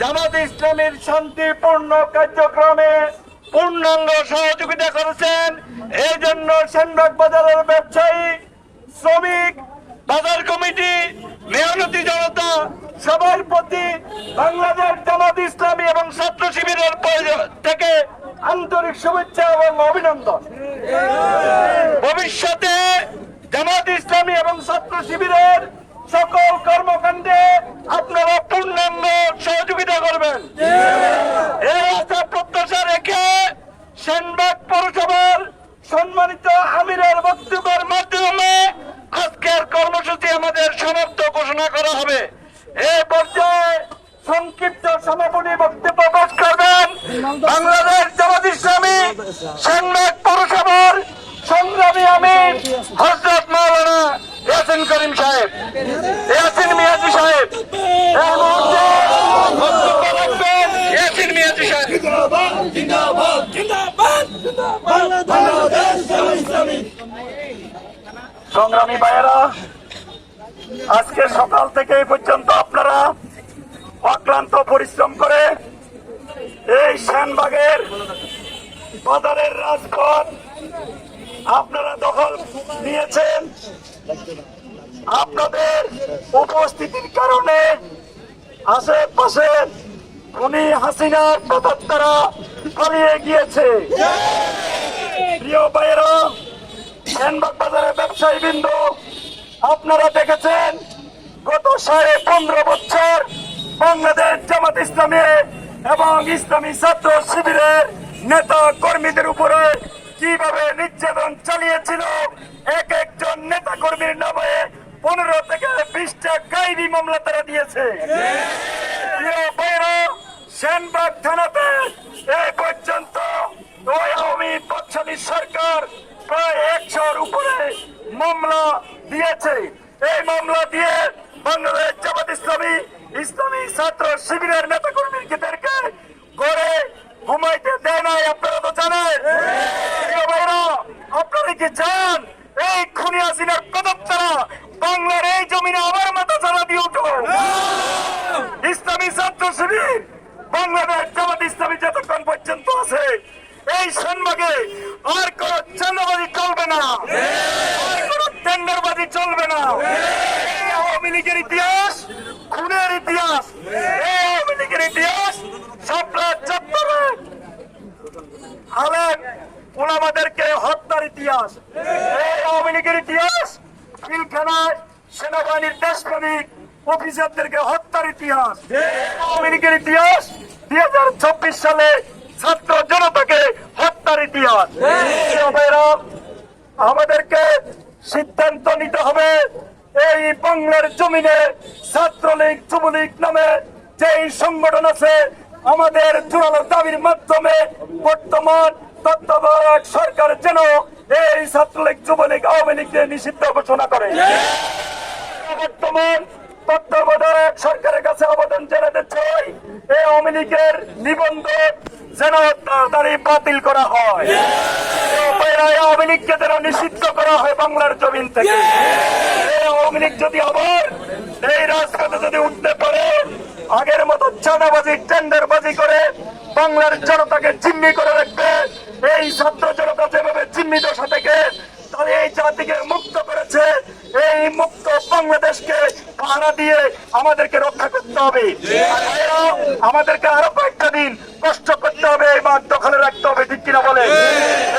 জামাত ইসলামের শান্তিপূর্ণ কার্যক্রমে পূর্ণাঙ্গ সহযোগিতা করেছেন। এই জন্য সেনবাগ বাজারের ব্যবসায়ী, শ্রমিক, বাজার কমিটি, মেহনতি জনতা, সবার প্রতি বাংলাদেশ জামাত ইসলামী এবং ছাত্র শিবিরের থেকে আন্তরিক শুভেচ্ছা এবং অভিনন্দন। ভবিষ্যতে জামাত ইসলামী এবং ছাত্র শিবিরের সকল কর্মকাণ্ডে আপনারা পূর্ণাঙ্গ করবেন এই প্রত্যাশা রেখে সেনবাগ পৌরসভার সম্মানিত আমিরের বক্তব্যের মাধ্যমে আজকের কর্মসূচি আমাদের সমাপ্ত ঘোষণা করা হবে। এই পর্যায়ে সংক্ষিপ্ত সমাপনী বক্তব্য পেশ করবেন বাংলাদেশ জামাত ইসলামী, সেনবাগ পৌরসভার সংগ্রামী আমির হজরত মাওলানা ইয়াসিন করিম সাহেব। ইয়াসিন মিয়াজি সাহেব এই মুহূর্তে বক্তব্য রাখবেন ইয়াসিন মিয়াজি সাহেব সংগ্রামী ভাইয়েরা, আজকে সকাল থেকে পর্যন্ত আপনারা অক্লান্ত পরিশ্রম করে এই শ্যানবাগের বাজারের রাজপথ আপনারা দখল নিয়েছেন। আপনাদের উপস্থিতির কারণে আশেপাশে খুনি হাসিনার প্রদত্তারা পালিয়ে গিয়েছে। প্রিয় ভাইয়েরা সেনবাগ বাজারের ব্যবসায়ী বিন্দু, আপনারা দেখেছেন গত সাড়ে পনেরো বছর বাংলাদেশ জামাত ইসলামী এবং ইসলামী ছাত্র শিবিরের নেতা কর্মীদের উপরে কীভাবে নির্যাতন চালিয়েছিল, এক একজন নেতা কর্মীর নামে পনেরো থেকে বিশটা গাইবি মামলা তারা দিয়েছে। সেনবাগ থানাতে এই পর্যন্ত আওয়ামী পক্ষালী সরকার প্রায় একশোর উপরে মামলা দিয়েছে। এই মামলা দিয়ে বাংলাদেশ জামাত ইসলামী ইসলামী ছাত্র শিবিরের নেতা কর্মীদেরকে করে ঘুমাইতে দেয় নাই, আপনারা তো জানেন। আপনারা কি চান এই খুনি হাসিনার কদপ্তারা বাংলার এই জমিনে আবার মাথা চালা দিয়ে উঠো ইসলামী ছাত্র শিবির বাংলাদেশ জামাত ইসলামী যতক্ষণ পর্যন্ত আছে এই সন্মাগে আর কোন চান্দাবাজি চলবে না। আর কোন টেন্ডারবাজি চলবে না। এই আওয়ামী লীগের ইতিহাস, খুনের ইতিহাস। এই আওয়ামী লীগের ইতিহাস সাপলা চত্বরে। ওলামাদেরকে হত্যার ইতিহাস। এই আওয়ামী লীগের ইতিহাস পিলখানায় সেনাবাহিনীর দেশপ্রেমিক অফিসারদেরকে হত্যার ইতিহাস। আওয়ামী লীগের ইতিহাস, দুই হাজার চব্বিশ সালে ছাত্র জনতাকে হত্যার ইতিহাস। আমাদেরকে সিদ্ধান্ত নিতে হবে এই বাংলার জমিনে ছাত্রলীগ যুবলীগ নামে যেই সংগঠন আছে আমাদের জোরালো দাবির মাধ্যমে বর্তমান তত্ত্বাবধায়ক সরকার যেন এই ছাত্রলীগ যুবলীগ আওয়ামী লীগকে নিষিদ্ধ ঘোষণা করে। বর্তমান তত্ত্বাবধায়ক সরকারের কাছে আবেদন জানাতে চাই, এই আওয়ামী লীগের নিবন্ধন যেন তাড়াতাড়ি বাতিল করা হয়। আওয়ামী লীগকে যেন নিষিদ্ধ করা হয় বাংলার জমিন থেকে। এই আওয়ামী যদি আবার এই রাজপথে যদি উঠতে পারে, আগের মতো চাঁদাবাজি, টেন্ডারবাজি করে বাংলার জনতাকে জিম্মি করে রাখবে, এই ছাত্র জনতা যেভাবে জিম্মি দশা থেকে তাহলে এই জাতিকে মুক্ত করেছে, এই মুক্ত বাংলাদেশকে পাহারা দিয়ে আমাদেরকে রক্ষা করতে হবে। আমাদেরকে আরও কয়েকটা দিন কষ্ট করতে হবে, এই মাঠ দখলে রাখতে হবে, ঠিক কিনা বলে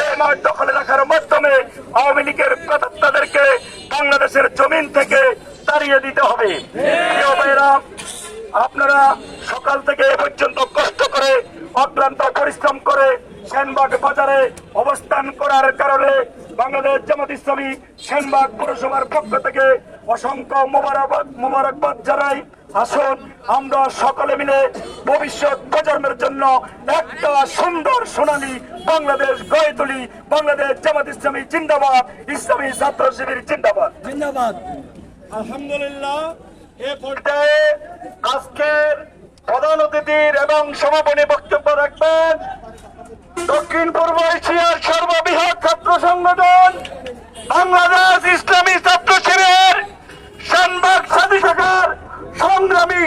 এই মাঠ দখলে রাখার মাধ্যমে আওয়ামী লীগের প্রদত্তাদেরকে বাংলাদেশের জমিন থেকে তাড়িয়ে দিতে হবে। আপনারা সকাল থেকে এ পর্যন্ত কষ্ট করে, অক্লান্ত পরিশ্রম করে সেনবাগ বাজারে অবস্থান করার কারণে বাংলাদেশ জামাত ইসলামী সেনবাগ পৌরসভার পক্ষ থেকে অসংখ্য মোবারকবাদ মোবারকবাদ জানাই। আসুন, আমরা সকলে মিলে ভবিষ্যৎ প্রজন্মের জন্য একটা সুন্দর সোনালী বাংলাদেশ গড়ে তুলি। বাংলাদেশ জামাত ইসলামী জিন্দাবাদ। ইসলামী ছাত্র শিবির জিন্দাবাদ। জিন্দাবাদ। আলহামদুলিল্লাহ, এ পর্যায়ে আজকের প্রধান অতিথির এবং সমাপনী বক্তব্য রাখবেন দক্ষিণ পূর্ব এশিয়ার সর্ববৃহৎ ছাত্র সংগঠন বাংলাদেশ ইসলামী ছাত্র শিবির শানবাগ সাথী শাখার সংগ্রামী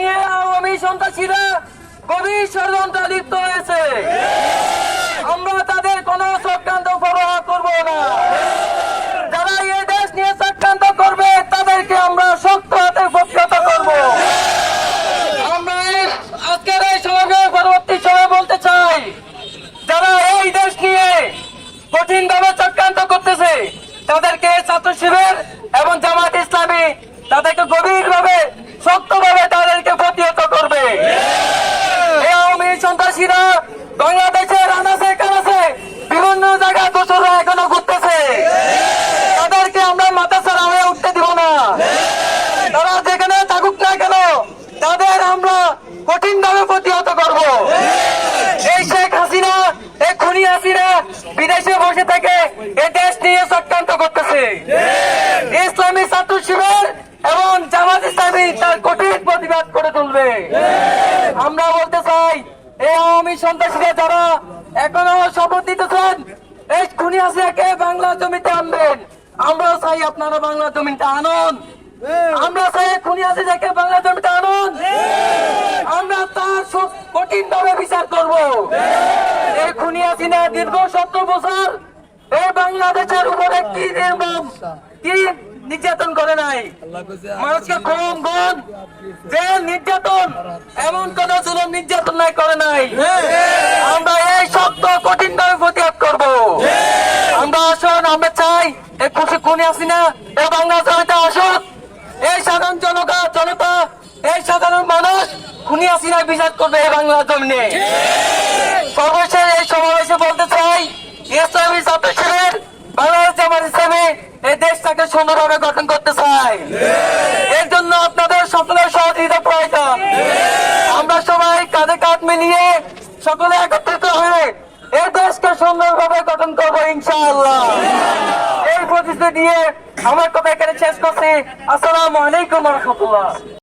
নিয়ে আওয়ামী সন্ত্রাসীরা। গভীর ষড়যন্ত্র লিপ্ত হয়েছে আমরা তাদের কোনো চক্রান্ত পরোয়া করব না যারা এই দেশ নিয়ে চক্রান্ত করবে তাদেরকে আমরা শক্ত হাতে প্রতিহত করব আমরা এই- আজকের এই সমাবেশ পরবর্তী সময় বলতে চাই যারা এই দেশ নিয়ে কঠিন ভাবে চক্রান্ত করতেছে তাদেরকে ছাত্র শিবির এবং জামাত ইসলামী তাদেরকে গভীর ভাবে শক্ত ভাবে তাদেরকে প্রতিহত করবে এই আওয়ামী সন্ত্রাসীরা বাংলাদেশের আনাচে কানাচে বিভিন্ন জায়গায় দোষরা এখনও ঘুরতেছে। তাদেরকে আমরা মাথা ছাড়া হয়ে উঠতে দিব না। তারা যেখানে থাকুক না কেন, তাদের আমরা কঠিন ভাবে প্রতিহত করব। এই শেখ হাসিনা, এই খুনি হাসিনা বিদেশে বসে থেকে এই দেশ নিয়ে চক্রান্ত করতেছে ইসলামী ছাত্র শিবির এবং জামাত ইসলামী তার কঠিন প্রতিবাদ করে তুলবে আমরা বলতে চাই এই আওয়ামী সন্ত্রাসীরা যারা এখনও শপথ দিতেছেন এই খুনি হাসিনাকে বাংলা জমিতে আনবেন? আমরাও চাই আপনারা বাংলা জমিতে আনুন। আমরা চাই খুনি হাসিনাকে বাংলা জমিতে আনুন। আমরা তার কঠিন ভাবে বিচার করব। এই খুনি হাসিনা দীর্ঘ সত্তর বছর এই বাংলাদেশের উপরে কি কি নির্যাতন করে নাই? মানুষকে কম গুণ যে নির্যাতন আমরা এই শব্দ কঠিন ভাবে প্রতিবাদ করব। আমরা আসুন, আমরা চাই এই খুনি আসি না এই বাংলা জনতা আসুন এই সাধারণ জনতা জনতা, এই সাধারণ মানুষ, খুনি আসি না, বিচার করবে এই বাংলা জমিনে সর্বশেষ এই সমাবেশে বলতে চাই, ইসলামী বাংলাদেশ জামাত ইসলামী, এই দেশটাকে সুন্দরভাবে গঠন করতে চাই এর জন্য আপনাদের সকলের সহযোগিতা প্রয়োজন। মিলিয়ে সকলে একত্রিত হয়ে এই দেশকে সুন্দরভাবে গঠন করব ইনশাআল্লাহ। এই প্রতিশ্রুতি দিয়ে আমার কথা এখানে শেষ করছি। আসসালামু আলাইকুম রহমতুল্লাহ।